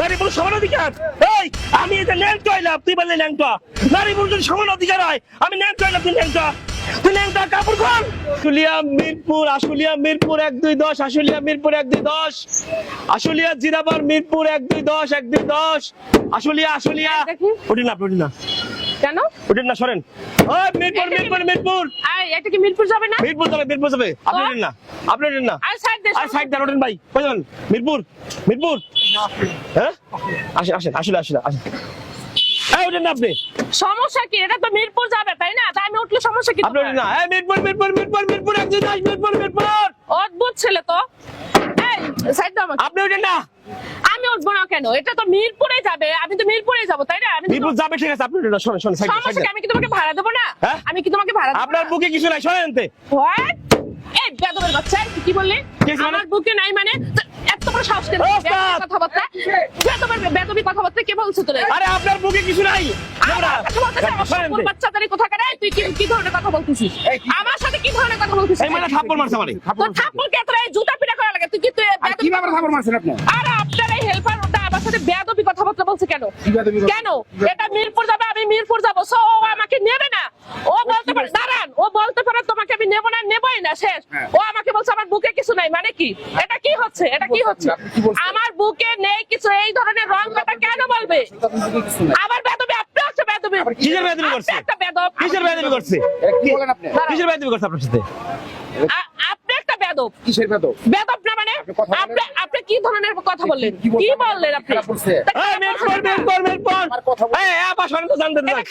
নারী পুরুষ সমান অধিকার? এই আমি এটা ন্যাংটো হইলাম তুই বললি ন্যাংটো নারী পুরুষ যদি সমান অধিকার হয় আমি ন্যাংটো হইলাম তুই ন্যাংটো তুই ন্যাংটো কাপড় খোল। আশুলিয়া মিরপুর আশুলিয়া মিরপুর এক দুই দশ আশুলিয়া মিরপুর এক দুই দশ। আশুলিয়া জিরাবার মিরপুর এক দুই দশ এক দুই দশ। আশুলিয়া আশুলিয়া। উঠি না না। কেন? উঠেন না সরেন। ওই মিরপুর মিরপুর মিরপুর। আই এটা কি মিরপুর যাবে না? মিরপুর যাবে মিরপুর যাবে। আপনি উঠেন না আপনি উঠেন না। আর সাইড দে আর সাইড দেন ওঠেন ভাই। কই যাবেন? মিরপুর মিরপুর। হ্যাঁ? আসেন আসেন আসলে আসলে আসেন। এই ওঠেন আপনি। সমস্যা কি? এটা তো মিরপুর যাবে তাই না? তাই আমি উঠলে সমস্যা কি আপনি ওঠেন না। এই মিরপুর মিরপুর মিরপুর মিরপুর একজন আস মিরপুর মিরপুর অদ্ভুত ছেলে তো। এই সাইড দাও আমাকে। আপনি ওঠেন না। আমি উঠবো না কেন? এটা তো মিরপুরে যাবে আমি তো মিরপুরে যাব তাই না? আমি মিরপুর যাবে ঠিক আছে। আপনি ওঠেন না শোনেন শোনেন সাইড সমস্যা কি? আমি কি তোমাকে ভাড়া দেবো না? হ্যাঁ? আমি কি তোমাকে ভাড়া দেবো আপনার বুকে কিছু নাই শোনেন তে। What? এই বেদবের বাচ্চা কি বললি? আমার বুকে নাই মানে? এত বড় সাহস কেন? কথাবার্তা? বেদবের কে বলছে তোরে? আরে আপনার বুকে কিছু নাই। আমার কথা বলতেছে, আমার শোনেন সম্পূর্ণ তে। বাচ্চা তারি কোথাকার? এই, তুই কি কি ধরনের কথা বলতেছিস? আমার সাথে কি ধরনের কথা বলতেছিস? এই মানে থাপ্পড় মারছে মানে থাপ্পড় কে তোর জুতা পিটা করা লাগে? তুই কি তুই কীভাবে খবর মারছেন আপনি? আরে আপনার এই হেল্পার ওটা আমার সাথে বেয়াদবি কথাবার্তা বলছে কেন? কথা? কেন? এটা মিরপুর যাবে আমি মিরপুর যাব। সো ও আমাকে নেবে না। ও বলতে পারে দাঁড়ান ও বলতে পারে তোমাকে আমি নেব না নেবই না শেষ। হ্যাঁ। ও আমাকে বলছে আমার বুকে কিছু নাই। মানে কি? এটা কি হচ্ছে? এটা কি হচ্ছে? আমার বুকে নেই কিছু। এই ধরনের রং কথা কেন আবার বেদবি আপনি হচ্ছে বেদবি। কিসের বেদবি করছে? একটা বেদব। কিসের বেদবি করছে? এটা কি বলেন আপনি? কিসের বেদবি করছে আপনার সাথে? আপনি একটা বেদব। কিসের বেদব? বেদব না মানে আপনি কথা বলেন। আপনি আপনি কি ধরনের কথা বললেন? কি বললেন আপনি? খারাপ বলছে। না?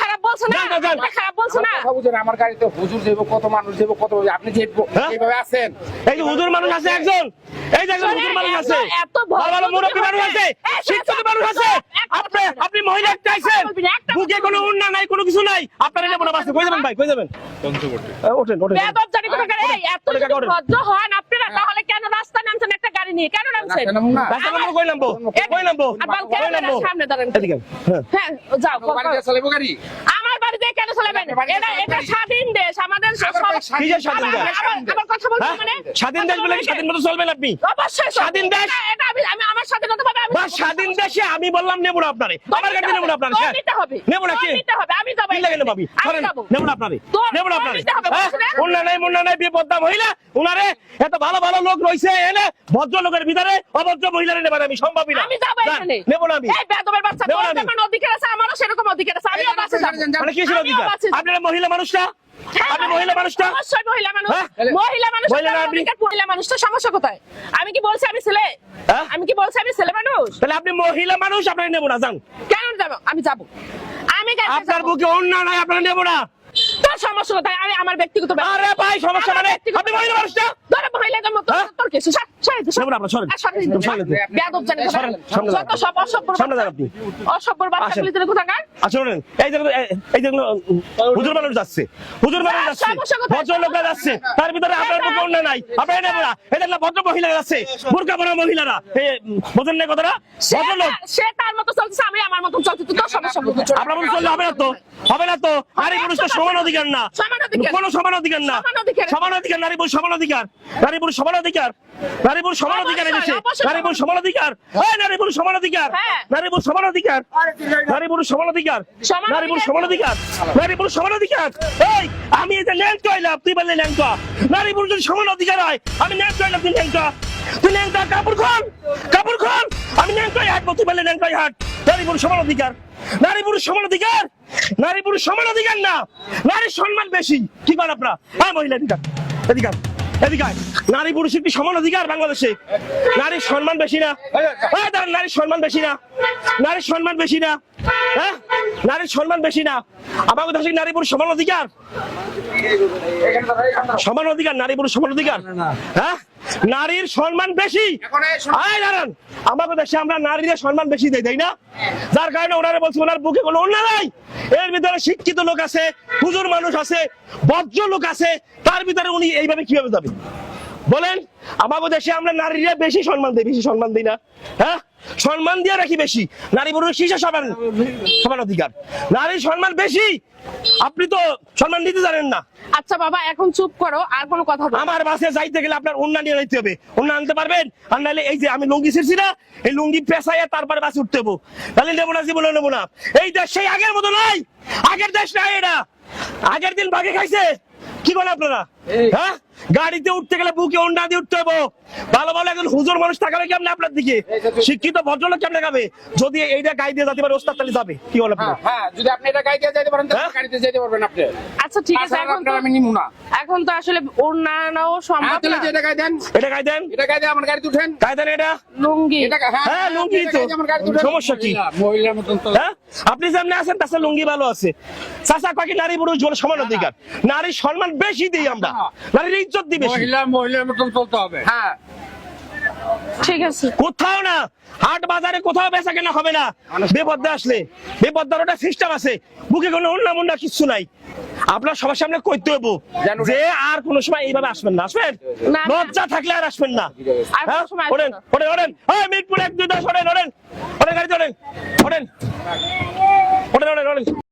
খারাপ বলছে না? আমার গাড়িতে হুজুর যাব কত মানুষ যাব কত আপনি যে হ্যাঁ? এইভাবে আছেন। এই যে হুজুর মানুষ আছে একজন। এই যে একজন হুজুর মানুষ এত- আছে। এত ভালো ভালো মুরব্বী যদি মানুষ হয়, আছে শিক্ষিত মানুষ আছে। আপনি আপনি মহিলা একটা বুকে কোনো উন্না নাই কোনো কিছু নাই। আপনারা নেব না বাসে কই যাবেন ভাই? কই যাবেন? ওঠেন ওঠেন। বেদব জানি কোথাকার এত। ভদ্র হন আপনারা তাহলে কেন রাস্তা নামছেন একটা গাড়ি নিয়ে? কেন নামছেন? রাস্তা নামবো কই নামবো? কই নামবো? কই সামনে দাঁড়ান এদিকে। হ্যাঁ। হ্যাঁ যাও বাড়ি দিয়ে চালাবো গাড়ি? আমার বাড়িতে কেন চলেবেন? এটা এটা স্বাধীন দেশ আমাদের স্বাধীন দেশ? আবার কথা বলছেন হ্যাঁ? মানে স্বাধীন দেশ বলে স্বাধীন মতো চলবেন আপনি? অবশ্যই স্বাধীন দেশ? এটা- এটা আমি আমি আমার স্বাধীনতা পাবে আমি বা স্বাধীন দেশে আমি বললাম নেব না আপনারে। আমার গাড়ি নেব না আপনারে তোর হ্যাঁ। নিতে হবে নেব না কি? আমি যাব লাগে আমি ধরেন, নেব না আপনারে। নেব না আপনারে। নিতে হবে, হ্যাঁ? উন্না নাই মুন্না নাই বিপদা মহিলা উনারে এত ভালো ভালো লোক রয়েছে এনে ভদ্র লোকের ভিতরে অভদ্র মহিলারে নেবার আমি সম্ভবই না। আমি যাব নেব না আমি। এই বেদবের বাচ্চা তোর যেমন অধিকার আছে আমারও সেরকম অধিকার আছে আমিও বাসে যাব। মানে আমিও অধিকার? আপনারা মহিলা মানুষটা আপনি মহিলা মানুষটা? অবশ্যই মহিলা মানুষ। হ্যাঁ? মহিলা মানুষ মহিলা মানুষটা সমস্যা কোথায়? আমি কি বলছি আমি ছেলে? হ্যাঁ? আমি কি বলছি আমি ছেলে মানুষ? তাহলে আপনি মহিলা মানুষ আপনারা নেব না যান। কেন যাব? আমি যাব। আমি আপনার। বুকে অন্য নাই আপনারা নেব না। তোর সমস্যা কোথায়? আমি আমার ব্যক্তিগত আরে ভাই সমস্যা মানে? আপনি মহিলা মানুষটা? ধরো মহিলা হ্যাঁ? তোর কিছু তার ভিতরে আপনার নাই। আপনারা নেব না এটা না ভদ্র মহিলা যাচ্ছে। বোরকা পরা মহিলারা। বোঝেন না কথাটা? সে তার- সে তার মতো চলছে আমি আমার মতো চলছি সমস্যা আপনার মতো চললে হবে না তো? হবে না তো? নারী পুরুষ তো সমান অধিকার না। সমান অধিকার। কোনো সমান অধিকার না। অধিকার। সমান অধিকার নারী পুরুষ সমান অধিকার। নারী পুরুষ সমান অধিকার। নারী পুরুষ সমান অধিকার এনেছে অবশ্যই সমান অধিকার এই নারী সমান অধিকার হ্যাঁ। নারী পুরুষ সমান অধিকার নারী পুরুষ সমান অধিকার সমান নারী পুরুষ অধিকার। সমান অধিকার নারী পুরুষ সমান অধিকার এই আমি এটা আইলাম তুই বললি ন্যাংটো নারী পুরুষ যদি সমান অধিকার হয় আমি ন্যাংটো আইলাম তুই ন্যাংটো তুই ন্যাংটো কাপড় খোল কাপড় আমি ন্যাংটোই হাঁটবো তুই বললি ন্যাংটোই হাঁট নারী পুরুষ সমান অধিকার নারী পুরুষ সমান অধিকার নারী পুরুষ সমান অধিকার না নারীর সম্মান বেশি কি করেন আপনারা হ্যাঁ মহিলা অধিকার অধিকার এদিকে নারী পুরুষের কি সমান অধিকার বাংলাদেশে। নারীর সম্মান বেশি না। দাঁড়ান, নারীর সম্মান বেশি না। নারীর সম্মান বেশি না। হ্যাঁ নারীর সম্মান বেশি না। আমাদের দেশে নারী পুরুষ সমান অধিকার? সমান অধিকার নারী পুরুষ সমান অধিকার? হ্যাঁ নারীর সম্মান বেশি। দাঁড়ান। আমাদের দেশে আমরা নারীদের সম্মান বেশি দেই তাই না? যার কারণে ওনারা বলছে ওনার বুকে কোনো অন্য নাই। এর ভিতরে শিক্ষিত লোক আছে হুজুর মানুষ আছে বজ্র লোক আছে তার ভিতরে উনি এইভাবে কীভাবে যাবে বলেন আমাদের দেশে আমরা নারীরা বেশি সম্মান দিই বেশি সম্মান দিই না। হ্যাঁ? সম্মান দিয়ে রাখি বেশি। নারী পুরুষ কিসে সমান সমান অধিকার। নারীর সম্মান বেশি। আপনি তো সম্মান দিতে জানেন না। আচ্ছা বাবা এখন চুপ করো আর কোনো কথা বলো আমার বাসে যাইতে গেলে আপনার অন্য নিয়ে যাইতে হবে। অন্য আনতে পারবেন? আর নাহলে এই যে আমি লুঙ্গি ছিড়ছি না এই লুঙ্গি পেশাইয়া তারপরে বাসে উঠতে হব। তাহলে নেব না জীবনে নেব না। এই দেশ সেই আগের মতো নাই। আগের দেশ নাই এটা। আগের দিন বাগে খাইছে। কি বলে আপনারা? হ্যাঁ? গাড়িতে উঠতে গেলে বুকে অন্যা দিয়ে উঠতে হব ভালো ভালো একজন হুজুর মানুষ তাকাবে কেমন আপনার দিকে? শিক্ষিত ভদ্রলোক কেমন গাবে যদি এইটা গাই দিয়ে যাতে পারে ওস্তাদ তাহলে যাবে। কি বলে হ্যাঁ হ্যাঁ যদি আপনি এটা গাড়িতে যেতে পারেন তাহলে হ্যাঁ? গাড়িতে যেতে পারবেন আপনি। আচ্ছা ঠিক আছে এখন তো আমি নিমু না। এখন তো আসলে অন্যান্য হ্যাঁ সম্ভব না। যে এটা গাড়ি দেন। এটা গাই দেন? এটা গাড়ি দিয়ে আমার গাড়িতে উঠেন। গাই দেন এটা? লুঙ্গি। এটা হ্যাঁ হ্যাঁ, লুঙ্গি তো। সমস্যা কি? মহিলার মতন তো। হ্যাঁ? আপনি যেমনি আছেন তার সাথে লুঙ্গি ভালো আছে। চাচা কয়েক নারী পুরুষ বলে সমান অধিকার। নারীর সম্মান বেশি দিই আমরা। নারীর ইজ্জত দিই বেশি। মহিলা মহিলার মতন চলতে হবে। হ্যাঁ। ঠিক আছে। কোথাও না হাট বাজারে কোথাও বেচা কেনা হবে না। বেপদ্দা আসলে বেপদ্দার ওটা সিস্টেম আছে। বুকে কোনো অন্য মুন্ডা কিচ্ছু নাই। আপনার সবার সামনে কইতে হব যে আর কোন সময় এইভাবে আসবেন না আসবেন। লজ্জা থাকলে আর আসবেন না। আর কোনো হ্যাঁ? সময় আসব ওঠেন না। ওঠেন ওঠেন হ্যাঁ মিরপুর এক দুই দশ ওঠেন ওঠেন। ওঠেন গাড়িতে ওঠেন ওঠেন। ওঠেন ওঠেন ওঠেন।